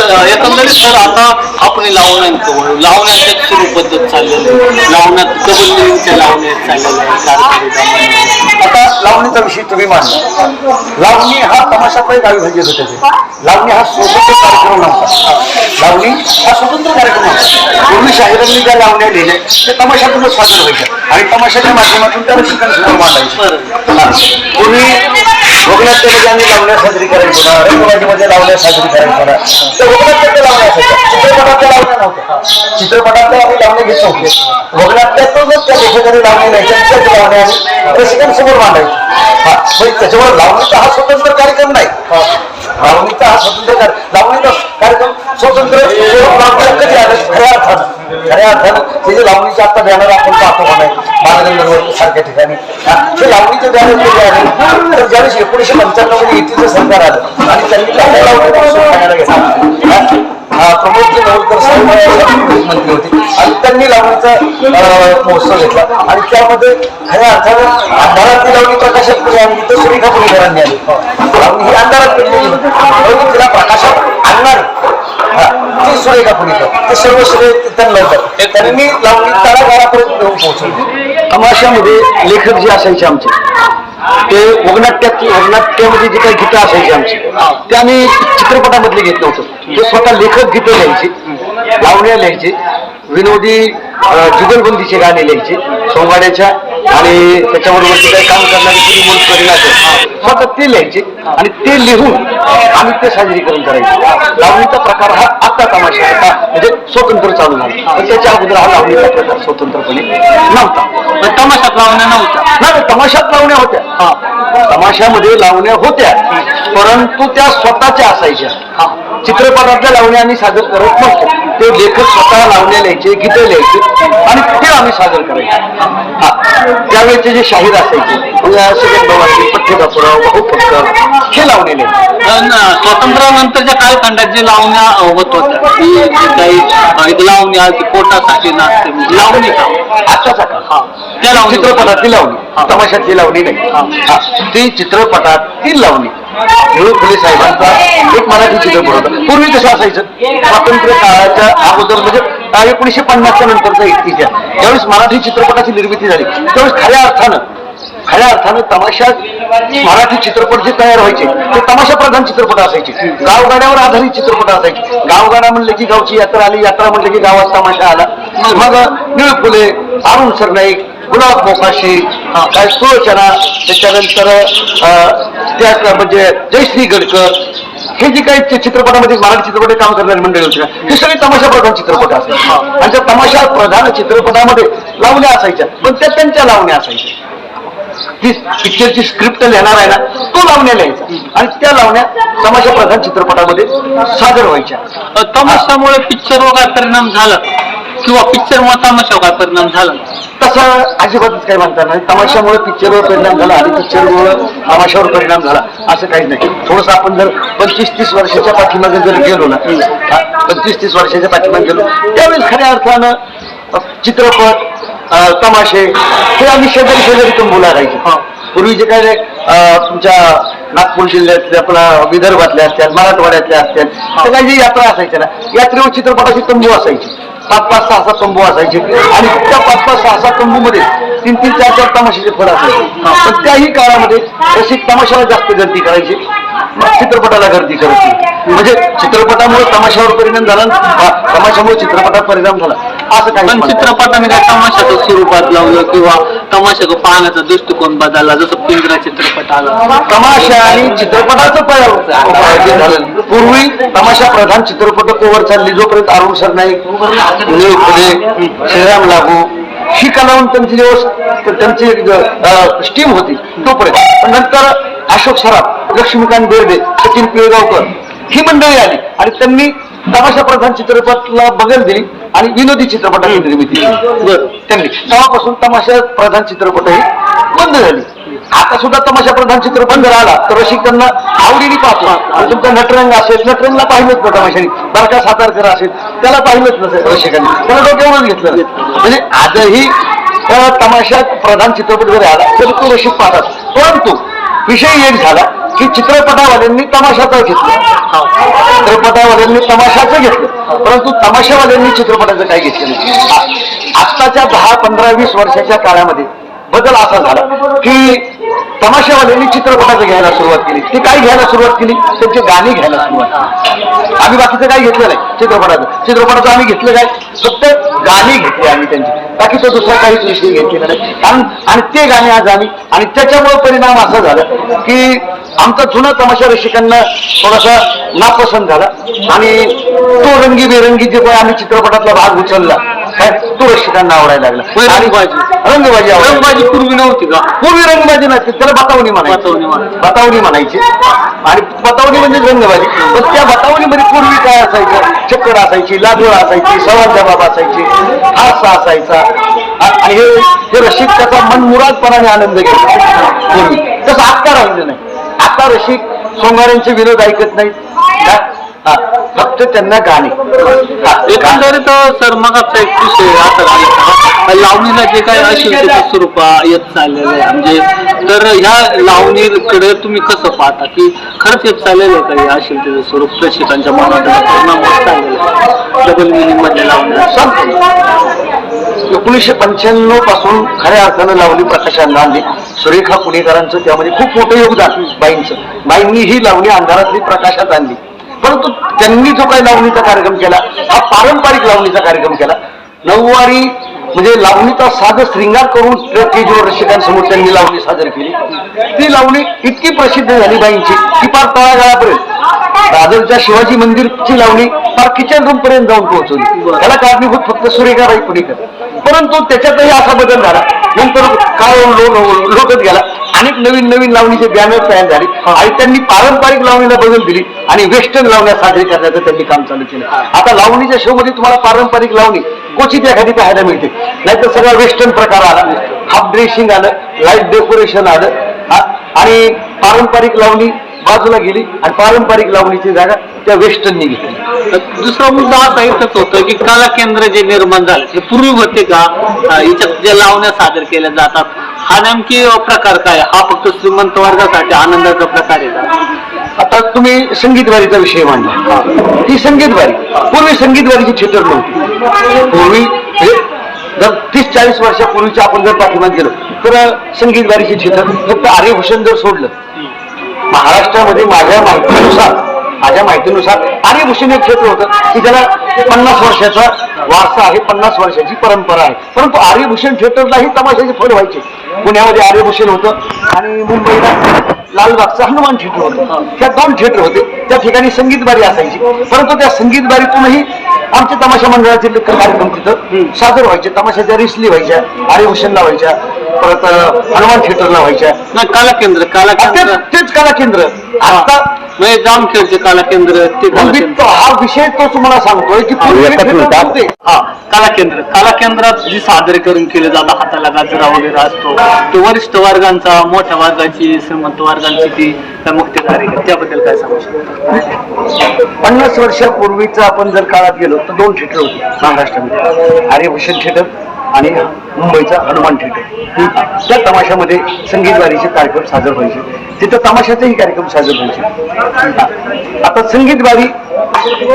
तर एकंदरीत सर आता आपण लावण्यांचं वळू लावण्याचं सुरू पद्धत चाललेली आहे. लावण्यात डबल लिव्हिंगच्या लावण्या चाललेल्या आहेत कारखाने दामन. आता लावणीचा विषय तुम्ही मांडला. लावणी हा तमाशाचा एक अविभाज्य घटक आहे लावणी हा स्वतंत्र कार्यक्रम नव्हता. लावणी हा स्वतंत्र कार्यक्रम नव्हता. पूर्वी शाहिरांनी ज्या लावण्या लिहिल्या ते तमाशातूनच सादर व्हायच्या. आणि तमाशाच्या माध्यमातून त्या रसिकांसमोर मांडायचे. हा. पूर्वी भोगनाट्यामध्ये आम्ही लावण्या साजरी करायचो ना. रंगबाजीमध्ये लावण्या साजरी करायचो ना. त्या भोगनाट्याच्या लावण्या असायच्या चित्रपटातल्या लावण्या नव्हत्या. चित्रपटातल्या आम्ही लावण्या घेत नव्हते. भोगनाट्यातूनच त्या लेखकाने लावणी नाही त्याच लावण्या आम्ही रसिकांसमोर मांडायचो. हा म्हणजे त्याच्यामुळे लावणीचा हा स्वतंत्र कार्यक्रम नाही. लावणीचा हा स्वतंत्र कार्यक्रम लावणीचा कार्यक्रम स्वतंत्र स्वरूप लावण्यात कधी आलं खऱ्या अर्थानं खऱ्या अर्थानं ते जे लावणीचे आता बॅनर आपण पाहतो का नाही सारख्या ठिकाणी हा, ते लावणीचं बॅनर कधी आहे तर ज्यावेळेस एकोणीशे पंच्याण्णवमध्ये युतीचं सरकार आलं आणि त्यांनी लावण्या लावण्यापासून घेतला. प्रमोदजी नवलकर साहेब मंत्री होते. आणि त्यांनी लावणीचा महोत्सव घेतला. आणि त्यामध्ये खऱ्या अर्थानं अंधारातली लावणी प्रकाशात पुढे आणली तर सुरेखा पुणेकरांनी आली. लावणी ही अंधारात पेटलेली होती. तिला प्रकाशात आणणार सुरे सुरेखा पुणेकर ते सर्व सुरे त्यांना होतं त्यांनी लावणी तळागाळापर्यंत घेऊन पोहोचवली तमाशामध्ये लेखक जे असायचे आमचे ते वगनाट्यात वगनाट्यामध्ये जे काही गीतं असायची आमची ते आम्ही चित्रपटामधले घेत नव्हतो. ते स्वतः लेखक गीतं लिहायचे लावण्या लिहायचे विनोदी जुगलबंदीचे गाणे लिहायचे सोंगाड्याच्या आणि त्याच्याबरोबर जे काही काम करणारे कुणी मुलकरी असेल. स्वतः ते लिहायचे आणि ते लिहून आम्ही ते साजरीकरण करायचे. लावणीचा प्रकार हा आता तमाशा आता म्हणजे स्वतंत्र चालू झाला. पण त्याच्या अगोदर हा लावणीचा प्रकार स्वतंत्रपणे नव्हता. तमाशात लावण्या नव्हत्या. नाही तमाशात लावण्या होत्या. तमाशामध्ये लावण्या होत्या. परंतु त्या स्वतःच्या असायच्या. चित्रपटातल्या लावण्या आम्ही सादर करत नव्हतो. ते लेखक स्वतः लावण्या लिहायचे गीतं लिहायचे आणि ते आम्ही सादर करायचो. हा. त्यावेळेचे जे शाहीर असायचे म्हणजे सेकंड बाबाजी पठ्ठेबापुराव बहुपक्कर हे लावणे लिहायचे. पण अ, स्वातंत्र्यानंतरच्या कालखंडात जे लावण्या होत होत्या जी काही लावण्या ती पोटासाठी नाचते म्हणजे लावणी का? आताचा काळ हा. त्या लावणी. चित्रपटातली लावणी. तमाशातली लावणी नाही. हा, ती चित्रपटातील लावणी. निळू फुले साहेबांचा एक मराठी चित्रपट होता. पूर्वी कसं असायचं स्वातंत्र्य काळाच्या अगोदर म्हणजे एकोणीसशे पन्नासच्या नंतरचा एकतीच्या ज्यावेळेस मराठी चित्रपटाची निर्मिती झाली त्यावेळेस खऱ्या अर्थानं खऱ्या अर्थानं तमाशा मराठी चित्रपट जे तयार व्हायचे ते तमाशा प्रधान चित्रपट असायचे. गावगाड्यावर आधारित चित्रपट असायचे. गावगाडा म्हणलं की गावची यात्रा आली यात्रा म्हणलं की गावात तमाशा आला. मग निळ फुले अरुण सरनाईक गुलाब मोकाशी काय सुलोचना त्याच्यानंतर अं, त्या म्हणजे जयश्री गडकर हे जे काही चित्रपटामध्ये मराठी चित्रपट काम करणारी मंडळी होती हे सगळे तमाशा प्रधान चित्रपट असायचे. आणि त्या तमाशा प्रधान चित्रपटामध्ये लावण्या असायच्या. पण त्या त्यांच्या लावण्या असायच्या. ती पिक्चरची स्क्रिप्ट लिहिणार आहे ना तो लावण्या लिहायचा. आणि त्या लावण्या तमाशा प्रधान चित्रपटामध्ये सादर व्हायच्या. तमाशामुळे पिक्चरवर काय परिणाम झाला? किंवा पिक्चरमुळे तमाशावर काय परिणाम झाला? तसं अजिबातच काही म्हणता नाही. तमाशामुळे पिक्चरवर परिणाम झाला आणि पिक्चरमुळे तमाशावर परिणाम झाला असं काहीच नाही. थोडस आपण जर पंचवीस तीस वर्षाच्या पाठीमागे जर गेलो ना पंचवीस तीस वर्षाच्या पाठीमागे गेलो त्यावेळेस खऱ्या अर्थानं चित्रपट तमाशे हे आम्ही शेजारी शेजारी तुम्ही लागायचे पूर्वी जे काय तुमच्या नागपूर जिल्ह्यातल्या आपला विदर्भातल्या असतात मराठवाड्यातल्या असतात त्या काही यात्रा असायच्या ना यात्रेवर चित्रपटाची तंबू असायची. पाच पाच सहा सहा तंबू असायचे. आणि त्या पाच पाच सहा सहा तंबू मध्ये तीन तीन चार चार तमाशाचे फळ असायचे. पण त्याही काळामध्ये तशी तमाशाला जास्त गर्दी करायची. मग चित्रपटाला गर्दी करायची. म्हणजे चित्रपटामुळे तमाशावर परिणाम झाला तमाशामुळे चित्रपटात परिणाम झाला. असं काही पण चित्रपटाने काय तमाशाचं स्वरूपात लावलं किंवा तमाशाचं पाहण्याचा दृष्टिकोन बदलला जसं पिंजरा चित्रपट आला. तमाशा आणि चित्रपटाचं प- जे झालं पूर्वी तमाशा प्रधान चित्रपट कोवर चालली जोपर्यंत अरुण सरनाईक निळ फुले श्रीराम लागू ही कलावंतांची दिवस त्यांची स्टीम होती तोपर्यंत. पण नंतर अशोक सराफ लक्ष्मीकांत बेर्डे सचिन पिळगावकर ही मंडळी आली. आणि त्यांनी तमाशा प्रधान चित्रपटला बगल दिली आणि विनोदी चित्रपटाची निर्मिती केली. त्यांनी. तेव्हापासून तमाशा प्रधान चित्रपटही बंद झाली. आता सुद्धा तमाशा प्रधान चित्रपट जर आला तर रसिक त्यांना आवडीने पाहतो. आणि तुमचा नटरंग असेल नटरंगला पाहिलंच ना तमाशाने. बारका सातारकर असेल त्याला पाहिलंच नसेल रसिकांनी त्याला डोक्यावरच घेतलं. म्हणजे आजही तमाशात प्रधान चित्रपट जरी आला तरी तो रसिक पाहतात. परंतु विषय एक झाला. की चित्रपटावाल्यांनी तमाशाचं घेतलं. चित्रपटावाल्यांनी तमाशाचं घेतलं. परंतु तमाशावाल्यांनी चित्रपटाचं काही घेतलं नाही. आत्ताच्या दहा पंधरा वीस वर्षाच्या काळामध्ये बदल असा झाला की तमाशावाल्यांनी चित्रपटाचं घ्यायला सुरुवात केली. ती काय घ्यायला सुरुवात केली? त्यांची गाणी घ्यायला सुरुवात केली. आम्ही बाकीचं काही घेतलं नाही चित्रपटाचं. चित्रपटाचं आम्ही घेतलं काय? फक्त गाणी घेतली आम्ही त्यांची. बाकी तो दुसरा काहीच विषय घेतलेला नाही. कारण आणि ते गाणे आज आम्ही आणि त्याच्यामुळे परिणाम असा झाला की आमचा जुना तमाशा रसिकांना थोडासा नापसंत झाला. आणि तो रंगी बेरंगी जे काही आम्ही चित्रपटातला भाग उचलला काय? तो रसिकांना आवडायला लागला. होय, रंगबाजी. रंगबाजी आवडायला रंगबाजी पूर्वी नव्हती का? पूर्वी रंगबाजी नसते त्याला बतावणी म्हणायची. बतावणी म्हणायची. बतावणी म्हणायची. आणि बतावणी म्हणजे रंगबाजी. पण त्या बतावणीमध्ये पूर्वी काय असायचं? चक्कर असायची लादोळ असायची सवाल जबाब असायची हास्य असायचा. आ- आणि हे हे रसिक त्याचा मनमुरादपणाने आनंद घ्यायचा पूर्वी. तसं आत्ता राहिलं नाही. आता रसिक सोमवारांचे विनोद ऐकत नाहीत? हा, फक्त त्यांना गाणे. एकंदरीत सर मगाचा एक विषय असा झाला लावणीला जे काही त्याचं स्वरूप येत चाललेलं आहे म्हणजे तर ह्या लावणीकडे तुम्ही कसं पाहता? की खरंच येत चाललेलं आहे काही असेल त्याचं स्वरूप प्रेक्षकांच्या मनात परिणाम होत चाललेला आहे. डबल मिनिंगमध्ये लावण्या एकोणीसशे पंच्याण्णवपासून खऱ्या अर्थानं लावणी प्रकाशाला आणली सुरेखा पुणेकरांचं त्यामध्ये खूप मोठं योगदान बाईंचं. बाईंनी ही लावणी अंधारातली प्रकाशात आणली. परंतु त्यांनी जो काही लावणीचा कार्यक्रम केला हा पारंपरिक लावणीचा कार्यक्रम केला. नऊवारी म्हणजे लावणीचा साध श्रृंगार करून केजीवर रसिकांसमोर त्यांनी लावणी सादर केली. ती लावणी इतकी प्रसिद्ध झाली बाईंची की पार तळागाळापर्यंत दादरच्या शिवाजी मंदिरची लावणी फार किचन रूम पर्यंत जाऊन पोहोचवली. त्याला कारणीभूत फक्त सुरेखाबाई पुणेकर. परंतु त्याच्यातही असा बदल झाला. नंतर काळ लोक लोटत गेला. अनेक नवीन नवीन लावणीचे बॅनर तयार झाले. आणि त्यांनी पारंपरिक लावणीला बदल दिली आणि वेस्टर्न लावण्या साजरी करण्याचं त्यांनी काम चालू केलं. आता लावणीच्या शो मध्ये तुम्हाला पारंपरिक लावणी क्वचित एखादी पाहायला मिळते नाहीतर सगळा वेस्टर्न प्रकार आला. हाफ ड्रेसिंग आलं लाइट डेकोरेशन आलं. आणि पारंपरिक लावणी बाजूला गेली आणि पारंपरिक लावणीची जागा त्या वेस्टर्ननी घेतली. दुसरा मुद्दा असा इथंच होतं की कला केंद्र जे निर्माण झाले ते पूर्वी होते का? याच्यात ज्या लावण्या सादर केल्या जातात हा नेमकी प्रकार काय? हा फक्त श्रीमंत वर्गासाठी आनंदाचा प्रकार आहे आता तुम्ही संगीतवारीचा विषय मांडला. ही. संगीतवारी पूर्वी संगीतवारीची थिएटर नव्हती. पूर्वी जर तीस चाळीस वर्षापूर्वीच्या आपण जर पाठिंबा गेलो तर संगीतवारीची थिएटर फक्त आर्यभूषण जर सोडलं महाराष्ट्रामध्ये माझ्या माहितीनुसार माझ्या माहितीनुसार आर्यभूषण एक क्षेत्र होतं की ज्याला पन्नास वर्षाचा वारसा आहे पन्नास वर्षाची परंपरा आहे. परंतु आर्यभूषण थिएटरलाही तमाशाचे फळ व्हायचे. पुण्यामध्ये आर्यभूषण होतं आणि मुंबईला लालबागचं हनुमान थिएटर होतं. त्या दोन थिएटर होते. त्या ठिकाणी संगीतबारी असायची. परंतु त्या संगीतबारीतूनही आमच्या तमाशा मंडळाचे लेखन कार्यक्रम तिथं सादर व्हायचे. तमाशाच्या रिसली व्हायच्या आर्यभूषणला व्हायच्या. परत हनुमान थिएटरला व्हायच्या नाही कला केंद्र कला केंद्र तेच- तेच कला केंद्र आता म्हणजे कला केंद्र ते कला केंद्र तो हा विषय तो तुम्हाला सांगतोय की पूर्वी एकच theater मिनिट. नव्हते. हा कला केंद्र कला केंद्रात जी सादरीकरण केलं जातं हाताला गाजरा वगैरे असतो. तो वरिष्ठ वर्गांचा मोठ्या वर्गाची श्रीमंत वर्गांची ती मुक्तेदारी त्याबद्दल काय सांगू शकतो? पन्नास वर्षापूर्वीचं आपण जर काळात गेलो तर दोन थिएटर होते महाराष्ट्रामध्ये. आर्यभूषण थिएटर आणि मुंबईचा हनुमान थिएटर त्या तमाशामध्ये संगीतवारीचे कार्यक्रम सादर व्हायचे. तिथं तमाशाचेही कार्यक्रम सादर व्हायचे. आता संगीतवारी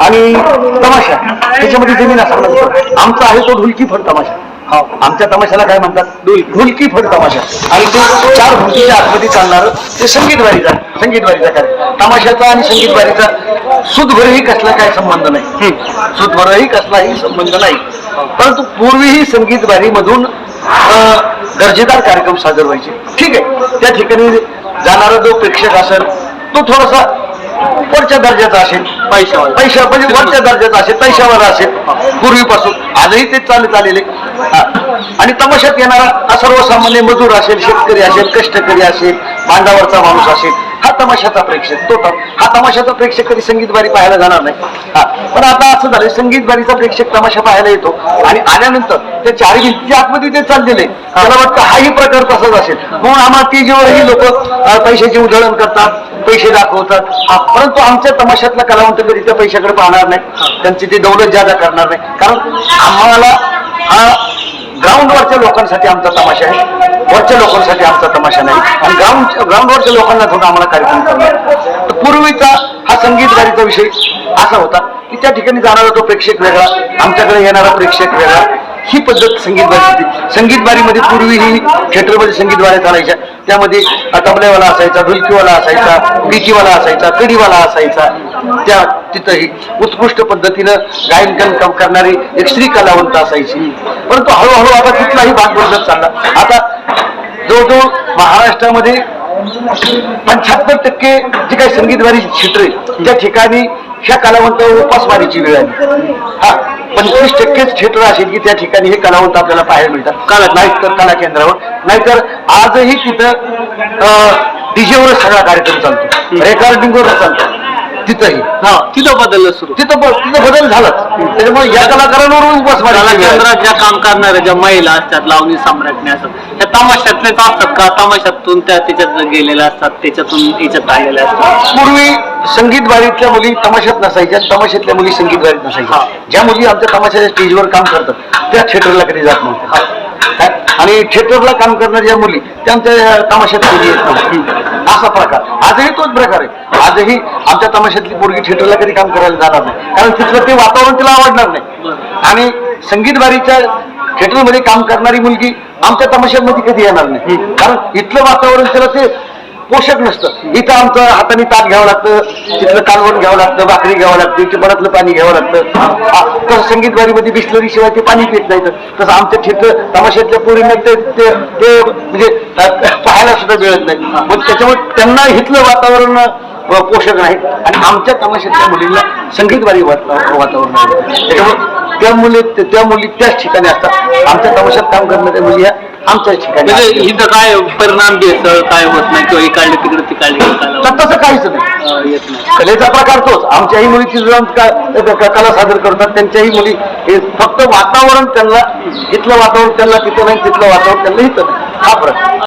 आणि तमाशा त्याच्यामध्ये जमीन असा आमचा आहे तो ढुलकी फड तमाशा. हा. आमच्या तमाशाला काय म्हणतात? ढुल ढुलकी फड तमाशा. आणि तो चार भिंतीच्या आतमध्ये चालणार ते संगीतवारीचा संगीतवारीचा कार्यक्रम. तमाशाचा आणि संगीतवारीचा सुदभरही कसला काय संबंध नाही. सुदभरही कसलाही संबंध नाही. परंतु पूर्वीही संगीतवारी मधून दर्जेदार कार्यक्रम सादर व्हायचे. ठीक आहे. त्या ठिकाणी जाणारा जो प्रेक्षक असेल तो थोडासा वरच्या दर्जाचा असेल. पैशावाला. पैशा म्हणजे वरच्या दर्जाचा असेल पैशावर असेल. पूर्वीपासून. आजही तेच चालत आलेले. आणि तमाशात येणारा सर्वसामान्य मजूर असेल शेतकरी असेल कष्टकरी असेल बांधावरचा माणूस असेल हा तमाशाचा प्रेक्षक तो त- हा तमाशाचा प्रेक्षक कधी संगीतबारी पाहायला जाणार नाही. हा पण आता असं झालं संगीतबारीचा प्रेक्षक तमाशा पाहायला येतो आणि आल्यानंतर त्या चार भिंतीच्या आतमध्ये ते चाललेले त्याला वाटतं हाही प्रकार तसाच असेल. म्हणून आम्हाला ती जेव्हा लोक पैशाची उधळण करतात पैसे दाखवतात. हा, परंतु आमच्या तमाशातला कलावंत कधी त्या पैशाकडे पाहणार नाही. त्यांची ती दौलत जादा करणार नाही. कारण आम्हाला हा ग्राउंडवरच्या लोकांसाठी आमचा तमाशा आहे. वरच्या लोकांसाठी आमचा तमाशा नाही. आणि ग्राउंड ग्राउंडवरच्या लोकांना थोडा आम्हाला कार्यक्रम करणार. तर पूर्वीचा हा संगीत गाडीचा विषय असा होता की त्या ठिकाणी जाणारा तो प्रेक्षक वेगळा आमच्याकडे येणारा प्रेक्षक वेगळा. ही पद्धत संगीतबारी होती. संगीतबारीमध्ये पूर्वी ही थिएटरमध्ये संगीतबाऱ्या चालायच्या. त्यामध्ये तबल्यावाला असायचा ढुलकीवाला असायचा बीटीवाला असायचा कडीवाला असायचा. त्या तिथंही उत्कृष्ट पद्धतीनं गायन काम काम करणारी एक स्त्री कलावंत असायची. परंतु हळूहळू आता तिथलाही भाग बदलत चालला. आता जवळजवळ महाराष्ट्रामध्ये पंच्याहत्तर टक्के जी काही संगीतवारी क्षेत्र आहे त्या ठिकाणी ह्या कलावंतावर उपासमारीची वेळ आली. हा पंचवीस टक्केच क्षेत्र असेल की त्या ठिकाणी हे कलावंत आपल्याला पाहायला मिळतात. कला नाहीतर कला केंद्रावर नाहीतर आजही तिथं डीजेवरच सगळा कार्यक्रम चालतो. रेकॉर्डिंगवर चालतो. तिथंही. हा तिथं बदललं सुरू. तिथं ब- तिथं बदल झालाच. त्याच्यामुळे या कलाकारांवर केंद्रात ज्या काम करणाऱ्या ज्या महिला असतात लावणी सम्राज्ञी असतात त्या तमाशातलेच असतात का? तमाशातून त्या त्याच्यात गेलेल्या असतात त्याच्यातून याच्यात आलेल्या असतात. पूर्वी संगीत बारीतल्या मुली तमाशात नसायच्या तमाशातल्या मुली संगीत बारीत. नसायच्या. ज्या मुली आमच्या तमाशाच्या स्टेजवर काम करतात त्या थिएटरला कधी जात नव्हत्या. काय? आणि थिएटरला काम करणाऱ्या मुली त्यांच्या तमाशात कधी येत असा प्रकार. आजही तोच प्रकार आहे. आजही आमच्या तमाशातली पोरगी थिएटरला कधी काम करायला जाणार नाही. कारण तिथलं ते वातावरण तिला आवडणार नाही. आणि संगीत बारीच्या थिएटरमध्ये काम करणारी मुलगी आमच्या तमाशामध्ये कधी येणार नाही. कारण इथलं वातावरण तिला ते पोषक नसतं. इथं आमचं हाताने ताट घ्यावं लागतं तिथलं कालवण घ्यावं लागतं भाकरी घ्यावं लागतं इथे बरातलं पाणी घ्यावं लागतं. तसं संगीत बिस्लरी शिवाय ते पाणी पित नाही तसं आमच्या ठिक तमाशातल्या पोरींना ते ते म्हणजे पाहायला सुद्धा मिळत नाही. मग त्याच्यामुळे त्यांना इथलं वातावरण पोषक नाही. आणि आमच्या तमाशातल्या मुलींना संगीतवारी वातावरण आहे. त्याच्यामुळे त्या मुली त्या मुली त्याच ठिकाणी असतात. आमच्या तमाशात काम करणाऱ्या मुली ह्या आमच्याच ठिकाणी म्हणजे असतात. इथं काय परिणाम बेसळ काय होत नाही किंवा इकडले तिकडे तिकडले तर तसं काहीच नाही. येत नाही. कलेचा प्रकार तोच. आमच्याही जाऊन का- क- कला सादर करतात. त्यांच्याही मुली हे फक्त वातावरण त्यांना इथलं वातावरण त्यांना तिथं नाही तिथलं वातावरण त्यांना इथं नाही. हा फरक